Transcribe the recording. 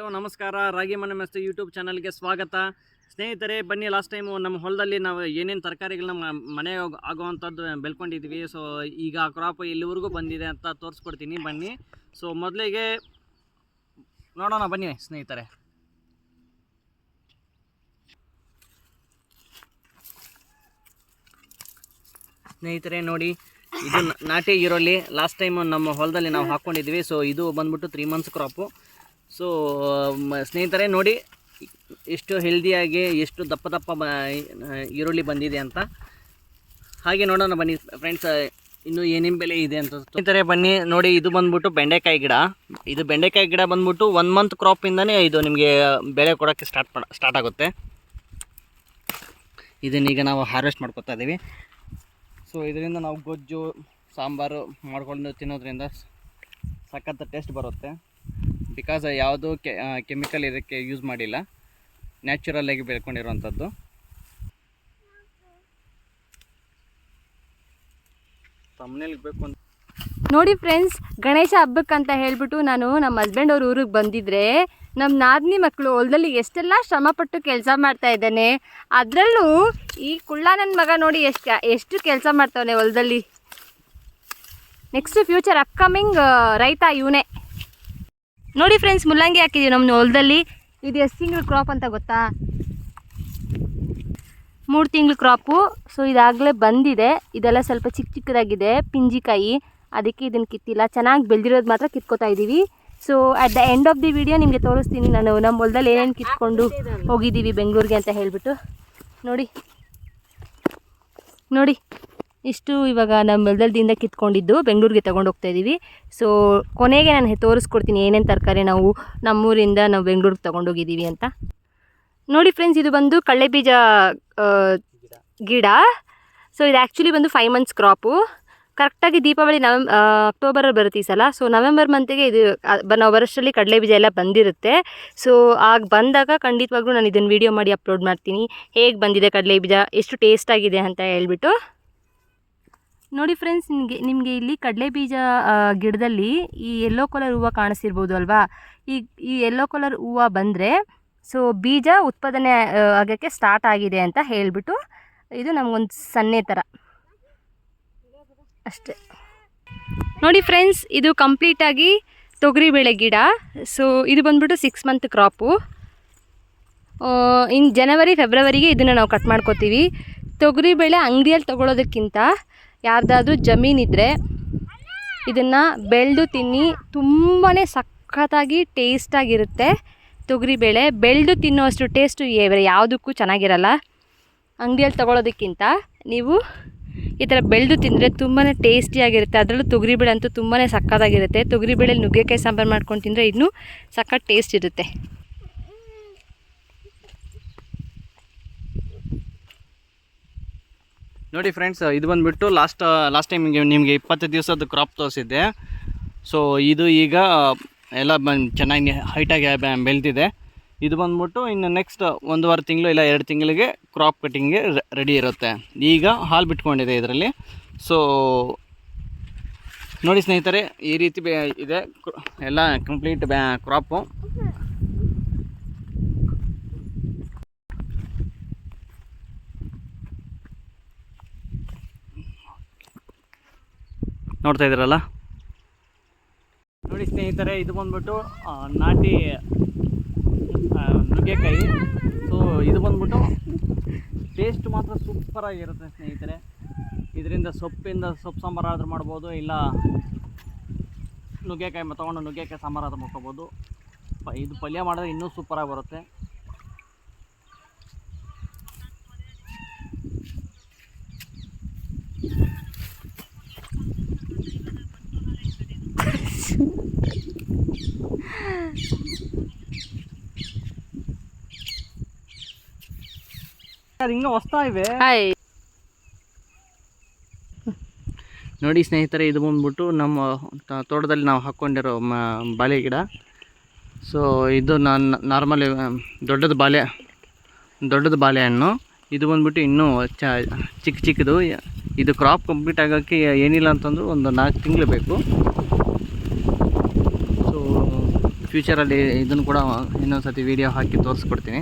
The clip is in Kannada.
ಹಲೋ, ನಮಸ್ಕಾರ. ರಾಗಿ ಮನೆ ಮಸ್ತ್ ಯೂಟ್ಯೂಬ್ ಚಾನಲ್ಗೆ ಸ್ವಾಗತ. ಸ್ನೇಹಿತರೆ, ಬನ್ನಿ ಲಾಸ್ಟ್ ಟೈಮು ನಮ್ಮ ಹೊಲದಲ್ಲಿ ನಾವು ಏನೇನು ತರಕಾರಿಗಳನ್ನ ಮನೆ ಆಗುವಂಥದ್ದು ಬೆಳ್ಕೊಂಡಿದ್ವಿ. ಸೊ ಈಗ ಆ ಕ್ರಾಪ್ ಇಲ್ಲಿವರೆಗೂ ಬಂದಿದೆ ಅಂತ ತೋರಿಸ್ಕೊಡ್ತೀನಿ. ಬನ್ನಿ. ಸೊ ಮೊದಲಿಗೆ ನೋಡೋಣ, ಬನ್ನಿ ಸ್ನೇಹಿತರೆ. ಸ್ನೇಹಿತರೆ, ನೋಡಿ, ಇದು ನಾಟಿ ಈರುಳ್ಳಿ. ಲಾಸ್ಟ್ ಟೈಮ್ ನಮ್ಮ ಹೊಲದಲ್ಲಿ ನಾವು ಹಾಕ್ಕೊಂಡಿದ್ವಿ ಸೊ ಇದು ಬಂದ್ಬಿಟ್ಟು ತ್ರೀ ಮಂತ್ಸ್ ಕ್ರಾಪು ಸೊ ಸ್ನೇಹಿತರೆ, ನೋಡಿ ಎಷ್ಟು ಹೆಲ್ದಿಯಾಗಿ ಎಷ್ಟು ದಪ್ಪ ದಪ್ಪ ಬ, ಈರುಳ್ಳಿ ಬಂದಿದೆ ಅಂತ. ಹಾಗೆ ನೋಡೋಣ ಬನ್ನಿ ಫ್ರೆಂಡ್ಸ್ ಇನ್ನು ಏನೇನು ಬೆಲೆ ಇದೆ ಅಂತ. ಸ್ನೇಹಿತರೆ, ಬನ್ನಿ, ನೋಡಿ, ಇದು ಬಂದ್ಬಿಟ್ಟು ಬೆಂಡೆಕಾಯಿ ಗಿಡ. ಇದು ಬೆಂಡೆಕಾಯಿ ಗಿಡ ಬಂದ್ಬಿಟ್ಟು ಒನ್ ಮಂತ್ ಕ್ರಾಪಿಂದನೇ ಇದು ನಿಮಗೆ ಬೆಳೆ ಕೊಡೋಕ್ಕೆ ಸ್ಟಾರ್ಟ್ ಮಾಡ ಸ್ಟಾರ್ಟ್ ಆಗುತ್ತೆ. ಇದನ್ನೀಗ ನಾವು ಹಾರ್ವೆಸ್ಟ್ ಮಾಡ್ಕೊತಾ ಇದ್ದೀವಿ ಸೊ ಇದರಿಂದ ನಾವು ಗೊಜ್ಜು, ಸಾಂಬಾರು ಮಾಡ್ಕೊಂಡು ತಿನ್ನೋದ್ರಿಂದ ಸಖತ್ ಟೇಸ್ಟ್ ಬರುತ್ತೆ. ಬಿಕಾಸ್ ಯಾವುದೂ ಕೆಮಿಕಲ್ ಇದಕ್ಕೆ ಯೂಸ್ ಮಾಡಿಲ್ಲ. ನ್ಯಾಚುರಲ್ಲಾಗಿ ಬೆಳ್ಕೊಂಡಿರುವಂಥದ್ದು. ಅಂತ. ನೋಡಿ ಫ್ರೆಂಡ್ಸ್ ಗಣೇಶ ಹಬ್ಬಕ್ಕಂತ ಹೇಳ್ಬಿಟ್ಟು ನಾನು ನಮ್ಮ ಹಸ್ಬೆಂಡ್ ಅವ್ರ ಊರಿಗೆ ಬಂದಿದ್ರೆ ನಮ್ಮ ನಾದಿನಿ ಮಕ್ಕಳು ಹೊಲದಲ್ಲಿ ಎಷ್ಟೆಲ್ಲ ಶ್ರಮಪಟ್ಟು ಕೆಲಸ ಮಾಡ್ತಾ ಇದ್ದಾನೆ, ಅದರಲ್ಲೂ ಈ ಕುಳ್ಳ ನನ್ನ ಮಗ ನೋಡಿ ಎಷ್ಟು ಎಷ್ಟು ಕೆಲಸ ಮಾಡ್ತಾವನೆ ಹೊಲದಲ್ಲಿ. ನೆಕ್ಸ್ಟ್ ಫ್ಯೂಚರ್ ಅಪ್ಕಮಿಂಗ್ ರೈತ ಇವನೇ. ನೋಡಿ ಫ್ರೆಂಡ್ಸ್ ಮುಲ್ಲಂಗಿ ಹಾಕಿದ್ದೀವಿ ನಮ್ಮ ಹೊಲದಲ್ಲಿ. ಇದು ಎಷ್ಟು ತಿಂಗಳು ಕ್ರಾಪ್ ಅಂತ ಗೊತ್ತಾ? ಮೂರು ತಿಂಗಳು ಕ್ರಾಪು ಸೊ ಇದಾಗಲೇ ಬಂದಿದೆ. ಇದೆಲ್ಲ ಸ್ವಲ್ಪ ಚಿಕ್ಕ ಚಿಕ್ಕದಾಗಿದೆ, ಪಿಂಜಿಕಾಯಿ. ಅದಕ್ಕೆ ಇದನ್ನು ಕಿತ್ತಿಲ್ಲ. ಚೆನ್ನಾಗಿ ಬೆಳೆದಿರೋದು ಮಾತ್ರ ಕಿತ್ಕೋತಾ ಇದ್ದೀವಿ so at the end of the video ನಿಮಗೆ ತೋರಿಸ್ತೀನಿ. ನಾನು ನಮ್ಮ ಹೊಲದಲ್ಲಿ ಏನೇನು ಕಿತ್ಕೊಂಡು ಹೋಗಿದ್ದೀವಿ ಬೆಂಗಳೂರಿಗೆ ಅಂತ ಹೇಳಿಬಿಟ್ಟು. ನೋಡಿ. ನೋಡಿ. ಇಷ್ಟು ಇವಾಗ ನಮ್ಮ ಬೆಳ್ದಲ್ದಿಂದ ಕಿತ್ಕೊಂಡಿದ್ದು ಬೆಂಗಳೂರಿಗೆ ತೊಗೊಂಡು ಹೋಗ್ತಾ ಇದ್ದೀವಿ. ಸೊ ಕೊನೆಗೆ ನಾನು ತೋರಿಸ್ಕೊಡ್ತೀನಿ ಏನೇನು ತರಕಾರಿ ನಾವು ನಮ್ಮೂರಿಂದ ನಾವು ಬೆಂಗಳೂರಿಗೆ ತೊಗೊಂಡೋಗಿದ್ದೀವಿ ಅಂತ. ನೋಡಿ ಫ್ರೆಂಡ್ಸ್ ಇದು ಬಂದು ಕಳ್ಳೆ ಬೀಜ ಗಿಡ. ಸೊ ಇದು ಆ್ಯಕ್ಚುಲಿ ಬಂದು ಫೈವ್ ಮಂತ್ಸ್ ಕ್ರಾಪು ಕರೆಕ್ಟಾಗಿ ದೀಪಾವಳಿ ನವೆಂ ಅಕ್ಟೋಬರಲ್ಲಿ ಬರುತ್ತೆ ಈ ಸಲ. ಸೊ ನವೆಂಬರ್ ಮಂತಿಗೆ ಇದು ನಾವು ವರ್ಷದಲ್ಲಿ ಕಡಲೆ ಬೀಜ ಎಲ್ಲ ಬಂದಿರುತ್ತೆ. ಸೊ ಆಗ ಬಂದಾಗ ಖಂಡಿತವಾಗ್ಲೂ ನಾನು ಇದನ್ನು ವೀಡಿಯೋ ಮಾಡಿ ಅಪ್ಲೋಡ್ ಮಾಡ್ತೀನಿ. ಹೇಗೆ ಬಂದಿದೆ ಕಡಲೆ ಬೀಜ ಎಷ್ಟು ಟೇಸ್ಟ್ ಆಗಿದೆ ಅಂತ ಹೇಳ್ಬಿಟ್ಟು. ನೋಡಿ ಫ್ರೆಂಡ್ಸ್ ನಿಮಗೆ ನಿಮಗೆ ಇಲ್ಲಿ ಕಡಲೆ ಬೀಜ ಗಿಡದಲ್ಲಿ ಈ ಯೆಲ್ಲೋ ಕಲರ್ ಹೂವು ಕಾಣಿಸ್ತಿರ್ಬೋದು ಅಲ್ವಾ? ಈ ಈ ಯೆಲ್ಲೋ ಕಲರ್ ಹೂವು ಬಂದರೆ ಸೊ ಬೀಜ ಉತ್ಪಾದನೆ ಆಗೋಕ್ಕೆ ಸ್ಟಾರ್ಟ್ ಆಗಿದೆ ಅಂತ ಹೇಳಿಬಿಟ್ಟು ಇದು ನಮಗೊಂದು ಸನ್ನೆ ಥರ ಅಷ್ಟೇ. ನೋಡಿ ಫ್ರೆಂಡ್ಸ್ ಇದು ಕಂಪ್ಲೀಟಾಗಿ ತೊಗರಿಬೇಳೆ ಗಿಡ. ಸೊ ಇದು ಬಂದ್ಬಿಟ್ಟು ಸಿಕ್ಸ್ ಮಂತ್ ಕ್ರಾಪು ಇನ್ನು ಜನವರಿ ಫೆಬ್ರವರಿಗೆ ಇದನ್ನು ನಾವು ಕಟ್ ಮಾಡ್ಕೋತೀವಿ. ತೊಗರಿಬೇಳೆ ಅಂಗಡಿಯಲ್ಲಿ ತೊಗೊಳೋದಕ್ಕಿಂತ ಯಾರ್ದಾದ್ರೂ ಜಮೀನಿದ್ರೆ ಇದನ್ನು ಬೆಳೆದು ತಿನ್ನಿ ತುಂಬಾ ಸಖತ್ತಾಗಿ ಟೇಸ್ಟಾಗಿರುತ್ತೆ ತೊಗರಿಬೇಳೆ. ಬೆಳೆದು ತಿನ್ನೋಷ್ಟು ಟೇಸ್ಟು ಬೇರೆ ಯಾವುದಕ್ಕೂ ಚೆನ್ನಾಗಿರಲ್ಲ. ಅಂಗಡಿಯಲ್ಲಿ ತೊಗೊಳೋದಕ್ಕಿಂತ ನೀವು ಈ ಥರ ಬೆಳೆದು ತಿಂದರೆ ತುಂಬಾ ಟೇಸ್ಟಿಯಾಗಿರುತ್ತೆ. ಅದರಲ್ಲೂ ತೊಗರಿಬೇಳೆ ಅಂತೂ ತುಂಬಾ ಸಖತ್ತಾಗಿರುತ್ತೆ. ತೊಗರಿಬೇಳೆ ನುಗ್ಗೆಕಾಯಿ ಸಾಂಬಾರು ಮಾಡ್ಕೊಂಡು ತಿಂದರೆ ಇನ್ನೂ ಸಖತ್ ಟೇಸ್ಟ್ ಇರುತ್ತೆ. ನೋಡಿ ಫ್ರೆಂಡ್ಸ್ ಇದು ಬಂದುಬಿಟ್ಟು ಲಾಸ್ಟ್ ಲಾಸ್ಟ್ ಟೈಮ್ ನಿಮಗೆ ಇಪ್ಪತ್ತು ದಿವಸದ ಕ್ರಾಪ್ ತೋರಿಸಿದ್ದೆ. ಸೊ ಇದು ಈಗ, ಎಲ್ಲ ಚೆನ್ನಾಗಿ ಹೈಟಾಗಿ ಬೆಳೆದಿದೆ. ಇದು ಬಂದ್ಬಿಟ್ಟು ಇನ್ನು ನೆಕ್ಸ್ಟ್ ಒಂದು ವಾರ ತಿಂಗಳು ಇಲ್ಲ ಎರಡು ತಿಂಗಳಿಗೆ ಕ್ರಾಪ್ ಕಟ್ಟಿಂಗ್ಗೆ ರೆಡಿ ಇರುತ್ತೆ. ಈಗ ಹಾಲು ಬಿಟ್ಕೊಂಡಿದೆ ಇದರಲ್ಲಿ. ಸೊ ನೋಡಿ ಸ್ನೇಹಿತರೆ, ಈ ರೀತಿ ಇದೆ. ಎಲ್ಲ ಕಂಪ್ಲೀಟ್ ಬ್ಯಾ ಕ್ರಾಪು ನೋಡ್ತಾ ಇದ್ದೀರಲ್ಲ? ನೋಡಿ ಸ್ನೇಹಿತರೆ, ಇದು ಬಂದ್ಬಿಟ್ಟು ನಾಟಿ ನುಗ್ಗೆಕಾಯಿ. ಸೊ ಇದು ಬಂದ್ಬಿಟ್ಟು ಟೇಸ್ಟ್ ಮಾತ್ರ ಸೂಪರಾಗಿರುತ್ತೆ ಸ್ನೇಹಿತರೆ. ಇದರಿಂದ ಸೊಪ್ಪಿಂದ ಸೊಪ್ಪು ಸಾಂಬಾರು ಆದರೂ ಮಾಡ್ಬೋದು, ಇಲ್ಲ ನುಗ್ಗೆಕಾಯಿ ತೊಗೊಂಡು ನುಗ್ಗೆಕಾಯಿ ಸಾಂಬಾರು ಆದರೂ ಮಾಡ್ಕೋಬೋದು. ಇದು ಪಲ್ಯ ಮಾಡಿದ್ರೆ ಇನ್ನೂ ಸೂಪರಾಗಿ ಬರುತ್ತೆ. ಹಿಂಗೆ ಹೊಸ್ತಾ ಇವೆ. ಹಾಯ್. ನೋಡಿ ಸ್ನೇಹಿತರೆ ಇದು ಬಂದ್ಬಿಟ್ಟು ನಮ್ಮ ತ- ತೋಟದಲ್ಲಿ ನಾವು ಹಾಕ್ಕೊಂಡಿರೋ ಮ ಬಾಳೆ ಗಿಡ. ಸೊ ಇದು ನಾನು ನಾರ್ಮಲಿ ದೊಡ್ಡದು ಬಾಳೆ ದೊಡ್ಡದು ಬಾಳೆಹಣ್ಣು. ಇದು ಬಂದ್ಬಿಟ್ಟು ಇನ್ನೂ ಚ ಚಿಕ್ಕ ಚಿಕ್ಕದು. ಇದು ಕ್ರಾಪ್ ಕಂಪ್ಲೀಟ್ ಆಗೋಕ್ಕೆ ಏನಿಲ್ಲ ಅಂತಂದ್ರೂ ಒಂದು ನಾಲ್ಕು ತಿಂಗಳು ಬೇಕು ಸೊ ಫ್ಯೂಚರಲ್ಲಿ ಇದನ್ನು ಕೂಡ ಇನ್ನೊಂದು ಸತಿ ವೀಡಿಯೋ ಹಾಕಿ ತೋರಿಸ್ಕೊಡ್ತೀನಿ.